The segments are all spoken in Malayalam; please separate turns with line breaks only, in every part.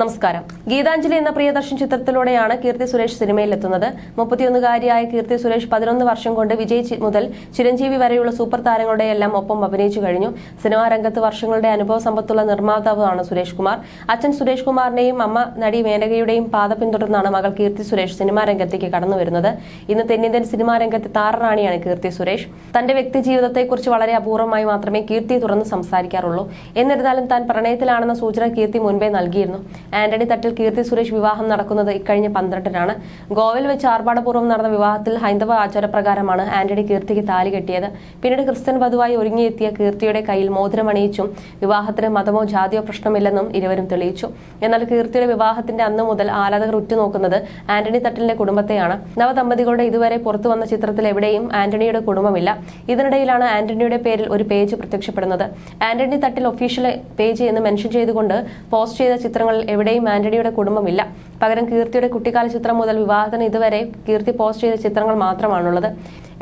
നമസ്കാരം. ഗീതാഞ്ജലി എന്ന പ്രിയദർശൻ ചിത്രത്തിലൂടെയാണ് കീർത്തി സുരേഷ് സിനിമയിലെത്തുന്നത്. മുപ്പത്തിയൊന്നുകാരിയായ കീർത്തി സുരേഷ് പതിനൊന്ന് വർഷം കൊണ്ട് വിജയ് മുതൽ ചിരഞ്ജീവി വരെയുള്ള സൂപ്പർ താരങ്ങളുടെ എല്ലാം ഒപ്പം അഭിനയിച്ചു കഴിഞ്ഞു. സിനിമാ രംഗത്ത് വർഷങ്ങളുടെ അനുഭവ സമ്പത്തുള്ള നിർമ്മാതാവാണ് സുരേഷ് കുമാർ. അച്ഛൻ സുരേഷ് കുമാറിന്റെയും അമ്മ നടി മേനകയുടെയും പാത പിന്തുടർന്നാണ് മകൾ കീർത്തി സുരേഷ് സിനിമാ രംഗത്തേക്ക് കടന്നു വരുന്നത്. ഇന്ന് തെന്നിന്ത്യൻ സിനിമാ രംഗത്തെ താരറാണിയാണ് കീർത്തി സുരേഷ്. തന്റെ വ്യക്തി ജീവിതത്തെക്കുറിച്ച് വളരെ അപൂർവമായി മാത്രമേ കീർത്തി തുറന്ന് സംസാരിക്കാറുള്ളൂ. എന്നിരുന്നാലും താൻ പ്രണയത്തിലാണെന്ന സൂചന കീർത്തി മുൻപേ നൽകിയിരുന്നു. ആന്റണി തട്ടിൽ കീർത്തി സുരേഷ് വിവാഹം നടക്കുന്നത് ഇക്കഴിഞ്ഞ പന്ത്രണ്ടിനാണ്. ഗോവയിൽ വെച്ച് ആർഭാടപൂർവം നടന്ന വിവാഹത്തിൽ ഹൈന്ദവ ആചാരപ്രകാരമാണ് ആന്റണി കീർത്തിക്ക് താലി കെട്ടിയത്. പിന്നീട് ക്രിസ്ത്യൻ വധുവായി ഒരുങ്ങിയെത്തിയ കീർത്തിയുടെ കയ്യിൽ മോതിരം അണിയിച്ചും വിവാഹത്തിന് മതമോ ജാതിയോ പ്രശ്നമില്ലെന്നും ഇരുവരും തെളിയിച്ചു. എന്നാൽ കീർത്തിയുടെ വിവാഹത്തിന്റെ അന്ന് മുതൽ ആരാധകർ ഉറ്റുനോക്കുന്നത് ആന്റണി തട്ടിലിന്റെ കുടുംബത്തെയാണ്. നവദമ്പതികളുടെ ഇതുവരെ പുറത്തു വന്ന ചിത്രത്തിൽ എവിടെയും ആന്റണിയുടെ കുടുംബമില്ല. ഇതിനിടയിലാണ് ആന്റണിയുടെ പേരിൽ ഒരു പേജ് പ്രത്യക്ഷപ്പെടുന്നത്. ആന്റണി തട്ടിൽ ഒഫീഷ്യൽ പേജ് എന്ന് മെൻഷൻ ചെയ്തുകൊണ്ട് പോസ്റ്റ് ചെയ്ത ചിത്രങ്ങളിൽ എവിടെയും ആന്റണിയുടെ കുടുംബമില്ല. പകരം കീർത്തിയുടെ കുട്ടിക്കാല ചിത്രം മുതൽ വിവാഹത്തിന് ഇതുവരെ കീർത്തി പോസ്റ്റ് ചെയ്ത ചിത്രങ്ങൾ മാത്രമാണുള്ളത്.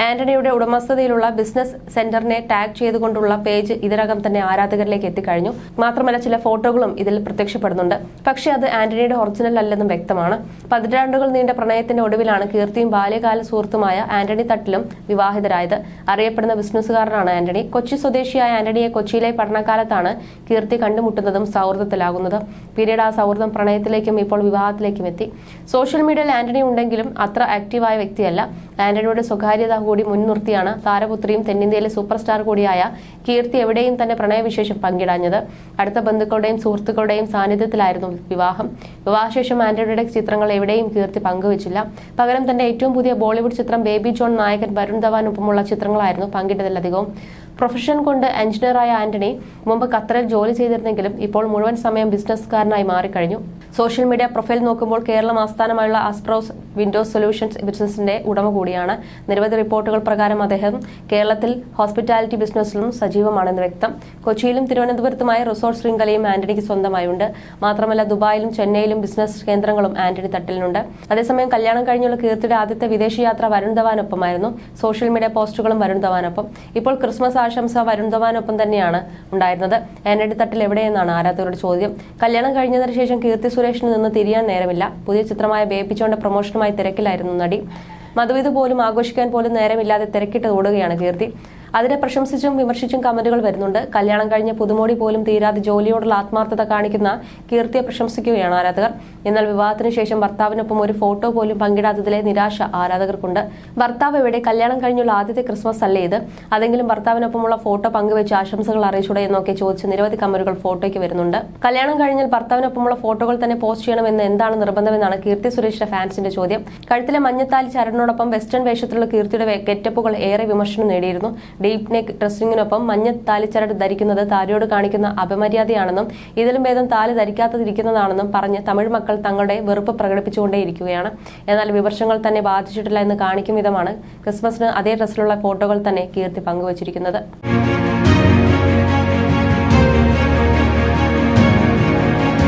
ആന്റണിയുടെ ഉടമസ്ഥതയിലുള്ള ബിസിനസ് സെന്ററിനെ ടാഗ് ചെയ്തുകൊണ്ടുള്ള പേജ് ഇതിനകം തന്നെ ആരാധകരിലേക്ക് എത്തിക്കഴിഞ്ഞു. മാത്രമല്ല ചില ഫോട്ടോകളും ഇതിൽ പ്രത്യക്ഷപ്പെടുന്നുണ്ട്. പക്ഷേ അത് ആന്റണിയുടെ ഒറിജിനൽ അല്ലെന്നും വ്യക്തമാണ്. പതിറ്റാണ്ടുകൾ നീണ്ട പ്രണയത്തിന്റെ ഒടുവിലാണ് കീർത്തിയും ബാല്യകാല സുഹൃത്തുമായ ആന്റണി തട്ടിലും വിവാഹിതരായത്. അറിയപ്പെടുന്ന ബിസിനസ്സുകാരനാണ് ആന്റണി. കൊച്ചി സ്വദേശിയായ ആന്റണിയെ കൊച്ചിയിലെ പഠനകാലത്താണ് കീർത്തി കണ്ടുമുട്ടുന്നതും സൗഹൃദത്തിലാകുന്നത്. പിന്നീട് ആ സൗഹൃദം പ്രണയത്തിലേക്കും ഇപ്പോൾ വിവാഹത്തിലേക്കും എത്തി. സോഷ്യൽ മീഡിയയിൽ ആന്റണി ഉണ്ടെങ്കിലും അത്ര ആക്റ്റീവായ വ്യക്തിയല്ല. ആന്റണിയുടെ സ്വകാര്യത കൂടി മുൻനിർത്തിയാണ് താരപുത്രിയും തെന്നിന്ത്യയിലെ സൂപ്പർ സ്റ്റാർ കൂടിയായ കീർത്തി എവിടെയും തന്നെ പ്രണയവിശേഷം പങ്കിടാഞ്ഞത്. അടുത്ത ബന്ധുക്കളുടെയും സുഹൃത്തുക്കളുടെയും സാന്നിധ്യത്തിലായിരുന്നു വിവാഹം. വിവാഹശേഷം ആന്റണിയുടെ ചിത്രങ്ങൾ എവിടെയും കീർത്തി പങ്കുവച്ചില്ല. പകരം തന്റെ ഏറ്റവും പുതിയ ബോളിവുഡ് ചിത്രം ബേബി ജോൺ നായകൻ വരുൺ ധവാൻ ഒപ്പമുള്ള ചിത്രങ്ങളായിരുന്നു പങ്കിട്ടതിലധികവും. പ്രൊഫഷൻ കൊണ്ട് എഞ്ചിനീയറായ ആന്റണി മുമ്പ് ഖത്തറിൽ ജോലി ചെയ്തിരുന്നെങ്കിലും ഇപ്പോൾ മുഴുവൻ സമയം ബിസിനസ്സുകാരനായി മാറിക്കഴിഞ്ഞു. സോഷ്യൽ മീഡിയ പ്രൊഫൈൽ നോക്കുമ്പോൾ കേരളം ആസ്ഥാനമായുള്ള ആസ്പ്രോസ് വിൻഡോസ് സൊല്യൂഷൻസ് ബിസിനസിന്റെ ഉടമ കൂടിയാണ്. നിരവധി റിപ്പോർട്ടുകൾ പ്രകാരം അദ്ദേഹം കേരളത്തിൽ ഹോസ്പിറ്റാലിറ്റി ബിസിനസ്സിലും സജീവമാണെന്ന് വ്യക്തം. കൊച്ചിയിലും തിരുവനന്തപുരത്തുമായി റിസോർട്ട് ശൃംഖലയും ആന്റണിക്ക് സ്വന്തമായുണ്ട്. മാത്രമല്ല ദുബായിലും ചെന്നൈയിലും ബിസിനസ് കേന്ദ്രങ്ങളും ആന്റണി തട്ടിലുണ്ട്. അതേസമയം കല്യാണം കഴിഞ്ഞുള്ള കീർത്തിയുടെ ആദ്യത്തെ വിദേശയാത്ര വരുൺ ധവാനൊപ്പമായിരുന്നു. സോഷ്യൽ മീഡിയ പോസ്റ്റുകളും വരുൺ ധവാനൊപ്പം. ഇപ്പോൾ ക്രിസ്മസ് ആശംസ വരുൺ തന്നെയാണ് ഉണ്ടായിരുന്നത്. ആന്റണി തട്ടിൽ എവിടെയെന്നാണ് ആരാധകരുടെ ചോദ്യം? കല്യാണം കഴിഞ്ഞതിന് ശേഷം കീർത്തി സുരേഷിന് നിന്ന് തിരിയാൻ നേരമില്ല. പുതിയ ചിത്രമായ ബേപ്പിച്ചോന്റെ പ്രൊമോഷനുമായി തിരക്കിലായിരുന്നു നടി. മധുവിധ പോലും ആഘോഷിക്കാൻ പോലും നേരമില്ലാതെ തിരക്കിട്ട് ഓടുകയാണ് കീർത്തി. അതിനെ പ്രശംസിച്ചും വിമർശിച്ചും കമന്റുകൾ വരുന്നുണ്ട്. കല്യാണം കഴിഞ്ഞ പുതുമോടി പോലും തീരാതെ ജോലിയോടുള്ള ആത്മാർത്ഥത കാണിക്കുന്ന കീർത്തിയെ പ്രശംസിക്കുകയാണ് ആരാധകർ. എന്നാൽ വിവാഹത്തിന് ശേഷം ഭർത്താവിനൊപ്പം ഒരു ഫോട്ടോ പോലും പങ്കിടാത്തതിലെ നിരാശ ആരാധകർക്കുണ്ട്. ഭർത്താവ് എവിടെ? കല്യാണം കഴിഞ്ഞുള്ള ആദ്യത്തെ ക്രിസ്മസ് അല്ലേ ഇത്? അതെങ്കിലും ഭർത്താവിനൊപ്പമുള്ള ഫോട്ടോ പങ്കുവെച്ച് ആശംസകൾ അറിയിച്ചൂടെ എന്നൊക്കെ ചോദിച്ച് നിരവധി കമന്റുകൾ ഫോട്ടോയ്ക്ക് വരുന്നുണ്ട്. കല്യാണം കഴിഞ്ഞാൽ ഭർത്താവിനൊപ്പമുള്ള ഫോട്ടോകൾ തന്നെ പോസ്റ്റ് ചെയ്യണമെന്ന് എന്താണ് നിർബന്ധമെന്നാണ് കീർത്തി സുരേഷിന്റെ ഫാൻസിന്റെ ചോദ്യം. കഴുത്തിലെ മഞ്ഞത്താലി ചരടിനോടൊപ്പം വെസ്റ്റേൺ വേഷത്തിലുള്ള കീർത്തിയുടെ ഗെറ്റപ്പുകൾ ഏറെ വിമർശനം നേടിയിരുന്നു. ഡീപ് നെക്ക് ഡ്രസ്സിങ്ങിനൊപ്പം മഞ്ഞ താലിച്ചരട് ധരിക്കുന്നത് താലിയോട് കാണിക്കുന്ന അപമര്യാദയാണെന്നും ഇതിലും ഭേദം താലി ധരിക്കാത്തതിരിക്കുന്നതാണെന്നും പറഞ്ഞ് തമിഴ് മക്കൾ തങ്ങളുടെ വെറുപ്പ് പ്രകടിപ്പിച്ചുകൊണ്ടേയിരിക്കുകയാണ്. എന്നാൽ വിമർശങ്ങൾ തന്നെ ബാധിച്ചിട്ടില്ല എന്ന് കാണിക്കും വിധമാണ് ക്രിസ്മസിന് അതേ ഡ്രസ്സിലുള്ള ഫോട്ടോകൾ തന്നെ കീർത്തി പങ്കുവച്ചിരിക്കുന്നത്.